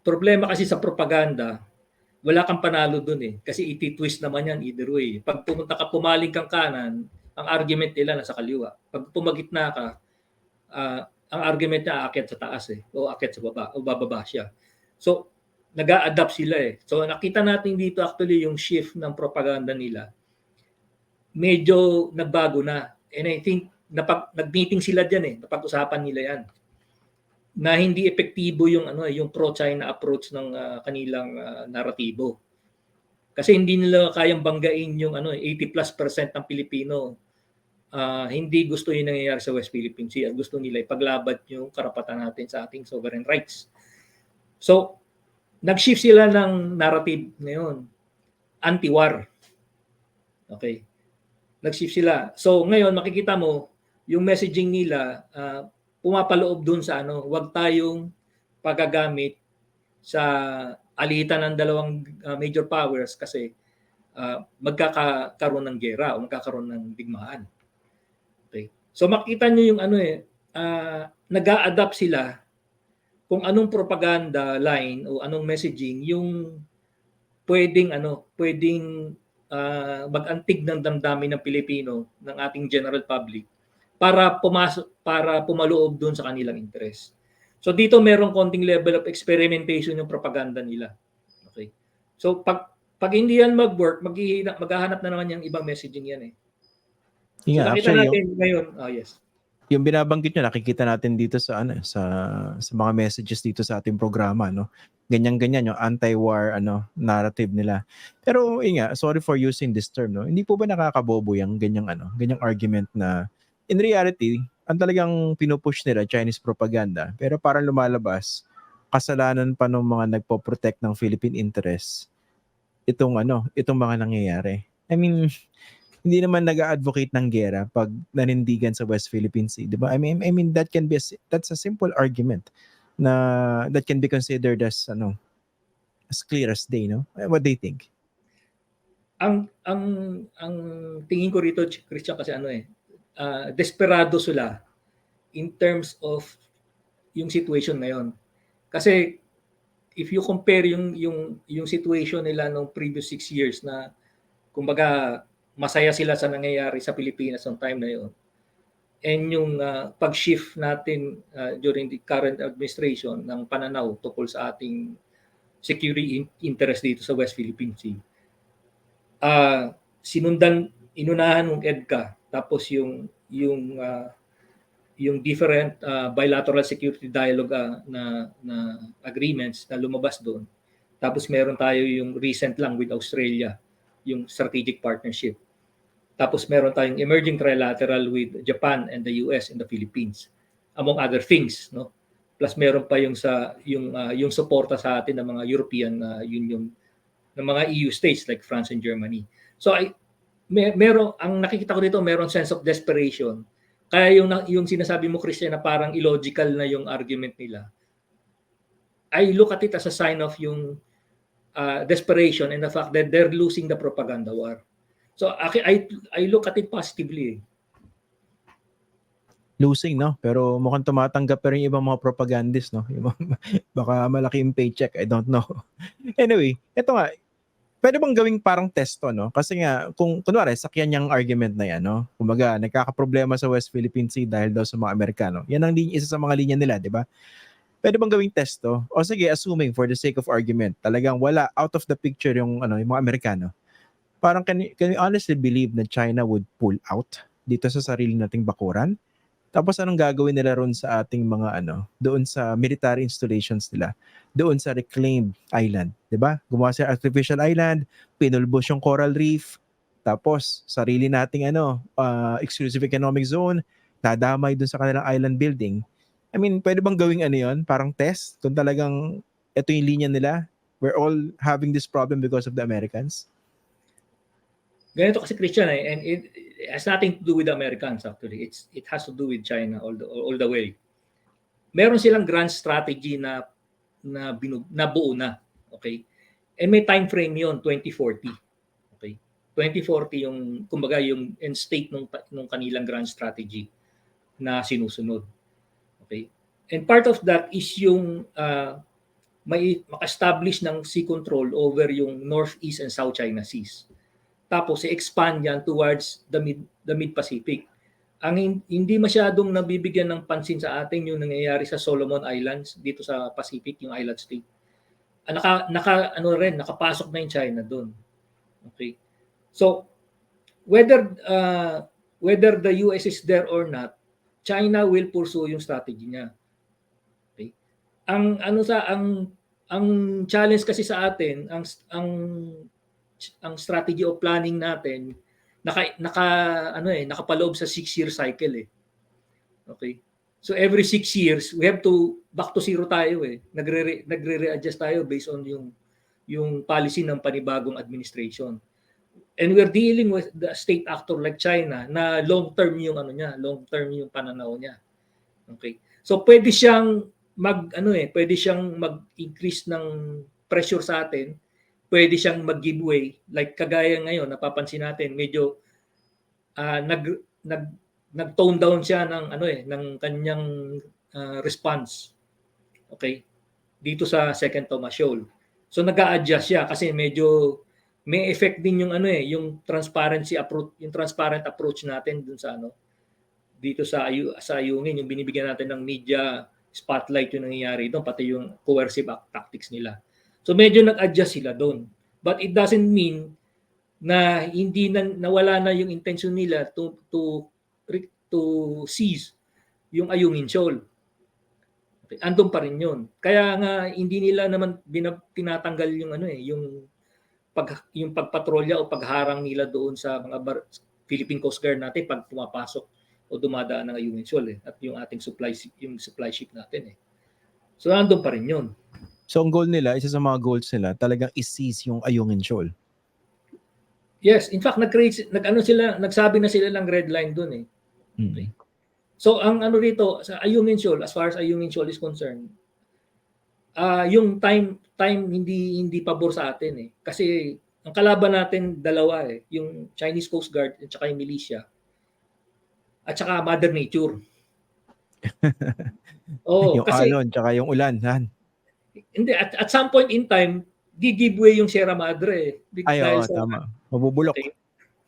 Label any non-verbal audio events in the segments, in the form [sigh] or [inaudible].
problema kasi sa propaganda, wala kang panalo dun eh. Kasi iti-twist naman yan either way. Pag pumunta ka, pumaling kang kanan, ang argument nila nasa kaliwa. Pag pumagitna ka, uh, ang argument niya aakyat sa taas eh. O aakyat sa baba. O bababa siya. So, nag adapt sila eh. So, nakita natin dito actually yung shift ng propaganda nila. Medyo nagbago na. And I think, napag, nag-meeting sila dyan eh. Napag-usapan nila yan na hindi epektibo yung ano yung pro-China approach ng uh, kanilang uh, naratibo. Kasi hindi nila kayang banggain yung ano 80 plus percent ng Pilipino uh, hindi gusto yung nangyayari sa West Philippine Sea at gusto nila ipaglaban yung karapatan natin sa ating sovereign rights. So, nag-shift sila ng narrative ngayon. Anti-war. Okay. Nag-shift sila. So, ngayon makikita mo yung messaging nila uh, pumapaloob dun sa ano, wag tayong pagagamit sa alitan ng dalawang uh, major powers kasi uh, magkakaroon ng gera o magkakaroon ng digmaan. Okay. So makita niyo yung ano eh, uh, nag-a-adapt sila kung anong propaganda line o anong messaging yung pwedeng ano, pwedeng uh, mag-antig ng damdamin ng Pilipino ng ating general public para pumasok para pumaloob doon sa kanilang interest. So dito merong konting level of experimentation yung propaganda nila. Okay. So pag pag hindi yan mag-work, maghahanap na naman yung ibang messaging yan eh. Yeah, so, nakita natin yung, ngayon, oh yes. Yung binabanggit nyo, nakikita natin dito sa ano sa sa mga messages dito sa ating programa, no. Ganyan-ganyan yung anti-war ano narrative nila. Pero inga, sorry for using this term, no. Hindi po ba nakakabobo yung ganyang ano, ganyang argument na in reality, ang talagang pinupush nila Chinese propaganda. Pero parang lumalabas, kasalanan pa ng mga nagpo-protect ng Philippine interests itong ano, itong mga nangyayari. I mean, hindi naman nag-advocate ng gera pag nanindigan sa West Philippine Sea, 'di ba? I mean, I mean that can be a, that's a simple argument na that can be considered as ano as clear as day, no? What do you think? Ang ang ang tingin ko rito Christian kasi ano eh, uh, desperado sila in terms of yung situation ngayon. Kasi if you compare yung yung yung situation nila nung previous six years na kumbaga masaya sila sa nangyayari sa Pilipinas noong time na yon and yung uh, pag-shift natin uh, during the current administration ng pananaw tungkol sa ating security interest dito sa West Philippine Sea. Uh, sinundan, inunahan ng EDCA tapos yung yung uh, yung different uh, bilateral security dialogue uh, na na agreements na lumabas doon. Tapos meron tayo yung recent lang with Australia, yung strategic partnership. Tapos meron tayong emerging trilateral with Japan and the US and the Philippines among other things, no? Plus meron pa yung sa yung uh, yung suporta sa atin ng mga European uh, Union ng mga EU states like France and Germany. So I may, meron ang nakikita ko dito meron sense of desperation. Kaya yung yung sinasabi mo Christian na parang illogical na yung argument nila. I look at it as a sign of yung uh, desperation and the fact that they're losing the propaganda war. So I I, look at it positively. Losing, no? Pero mukhang tumatanggap pa rin ibang mga propagandists, no? [laughs] Yung, baka malaki yung paycheck, I don't know. [laughs] anyway, ito nga, pwede bang gawing parang testo, no? Kasi nga, kung kunwari, sakyan niyang argument na yan, no? Kumaga, nagkakaproblema sa West Philippine Sea dahil daw sa mga Amerikano. Yan ang isa sa mga linya nila, di ba? Pwede bang gawing testo? O sige, assuming for the sake of argument, talagang wala out of the picture yung, ano, yung mga Amerikano. Parang can, can you honestly believe na China would pull out dito sa sarili nating bakuran? Tapos anong gagawin nila ron sa ating mga ano, doon sa military installations nila, doon sa reclaimed island, 'di ba? Gumawa sila artificial island, pinulbos yung coral reef, tapos sarili nating ano, uh, exclusive economic zone, dadamay doon sa kanilang island building. I mean, pwede bang gawing ano 'yon, parang test kung talagang ito yung linya nila? We're all having this problem because of the Americans. Ganito kasi Christian eh, and it, it has nothing to do with Americans actually. It's it has to do with China all the all the way. Meron silang grand strategy na na binu, nabuo na, okay? And may time frame 'yon, 2040. Okay? 2040 yung kumbaga yung end state nung nung kanilang grand strategy na sinusunod. Okay? And part of that is yung uh, may maka-establish ng sea control over yung Northeast and South China Seas. Tapos i-expand yan towards the mid the mid-Pacific. Ang hin- hindi masyadong nabibigyan ng pansin sa atin yung nangyayari sa Solomon Islands dito sa Pacific, yung island state. Ah, naka naka ano rin, nakapasok na yung China doon. Okay. So whether uh, whether the US is there or not, China will pursue yung strategy niya. Okay? Ang ano sa ang ang challenge kasi sa atin, ang ang ang strategy of planning natin naka naka ano eh, nakapaloob sa 6 year cycle eh. Okay? So every 6 years, we have to back to zero tayo eh. Nagre nagre-readjust tayo based on yung yung policy ng panibagong administration. And we're dealing with the state actor like China na long term yung ano niya, long term yung pananaw niya. Okay. So pwede siyang mag ano eh, pwede siyang mag-increase ng pressure sa atin. Pwede siyang mag-giveaway like kagaya ngayon napapansin natin medyo ah, nag nag nag-tone down siya ng ano eh ng kanyang ah, response. Okay? Dito sa second Thomas Shoal. So nag-a-adjust siya kasi medyo may effect din yung ano eh, yung transparency approach, yung transparent approach natin dun sa ano dito sa ayu sa ayungin yung binibigyan natin ng media spotlight yung nangyayari doon pati yung coercive act- tactics nila. So medyo nag-adjust sila doon. But it doesn't mean na hindi na nawala na yung intention nila to to to seize yung Ayungin Shoal. Andun pa rin yun. Kaya nga hindi nila naman binab- tinatanggal yung ano eh, yung pag yung pagpatrolya o pagharang nila doon sa mga bar- Philippine Coast Guard natin pag pumapasok o dumadaan ng Ayungin Shoal eh, at yung ating supply yung supply ship natin eh. So andun pa rin yun. So ang goal nila, isa sa mga goals nila, talagang i-seize yung Ayungin Shoal. Yes, in fact nag-create nag-ano sila, nagsabi na sila ng red line doon eh. Mm. So ang ano rito sa Ayungin Shoal as far as Ayungin Shoal is concerned, ah yung time time hindi hindi pabor sa atin eh. Kasi ang kalaban natin dalawa eh, yung Chinese Coast Guard at saka yung militia. At saka Mother Nature. [laughs] Oh, yung kasi alon, tsaka yung ulan. Han. Hindi at, at some point in time giveaway yung Sierra Madre eh. Ay, oo, sa- tama. Mabubulok. Okay.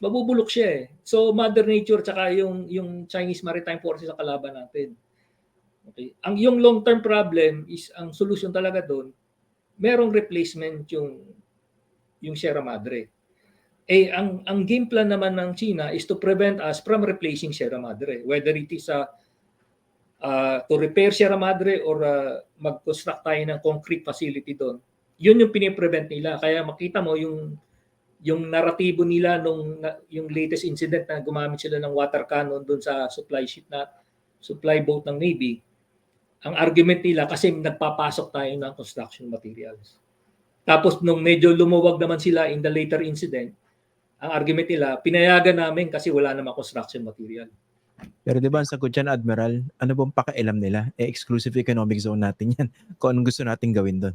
mabubulok siya eh. So Mother Nature tsaka yung yung Chinese Maritime Forces ang kalaban natin. Okay. Ang yung long-term problem is ang solution talaga doon, merong replacement yung yung Sierra Madre. Eh ang ang game plan naman ng China is to prevent us from replacing Sierra Madre, whether it is a uh, to repair Sierra Madre or uh, mag-construct tayo ng concrete facility doon. Yun yung piniprevent nila. Kaya makita mo yung yung naratibo nila nung na- yung latest incident na gumamit sila ng water cannon doon sa supply ship na supply boat ng Navy, ang argument nila kasi nagpapasok tayo ng construction materials. Tapos nung medyo lumuwag naman sila in the later incident, ang argument nila, pinayagan namin kasi wala namang construction material. Pero di ba ang sagot dyan, Admiral, ano bang pakialam nila? Eh, exclusive economic zone natin yan. [laughs] Kung anong gusto natin gawin doon.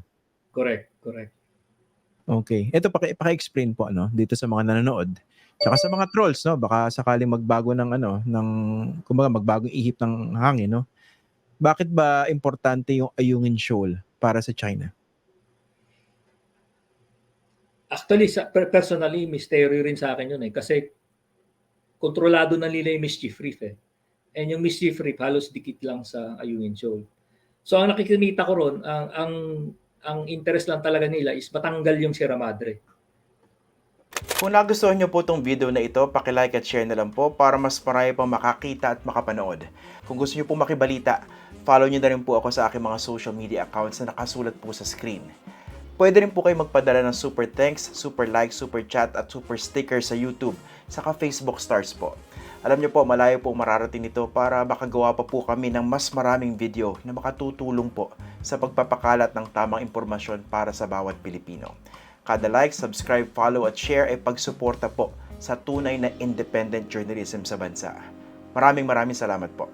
Correct, correct. Okay. Ito, paki, paki-explain po, ano, dito sa mga nanonood. Tsaka sa mga trolls, no? Baka sakaling magbago ng, ano, ng, kumbaga, magbagong ihip ng hangin, no? Bakit ba importante yung Ayungin Shoal para sa China? Actually, sa, personally, mystery rin sa akin yun eh. Kasi kontrolado na nila yung mischief reef eh. And yung mischief reef halos dikit lang sa Ayungin Shoal. So ang nakikita ko ron, ang, ang, ang interest lang talaga nila is matanggal yung Sierra Madre. Kung nagustuhan niyo po itong video na ito, like at share na lang po para mas marami pang makakita at makapanood. Kung gusto niyo po makibalita, follow niyo na rin po ako sa aking mga social media accounts na nakasulat po sa screen. Pwede rin po kayo magpadala ng super thanks, super like, super chat at super sticker sa YouTube, saka Facebook stars po. Alam niyo po, malayo po mararating nito para makagawa pa po kami ng mas maraming video na makatutulong po sa pagpapakalat ng tamang impormasyon para sa bawat Pilipino. Kada like, subscribe, follow at share ay pagsuporta po sa tunay na independent journalism sa bansa. Maraming maraming salamat po.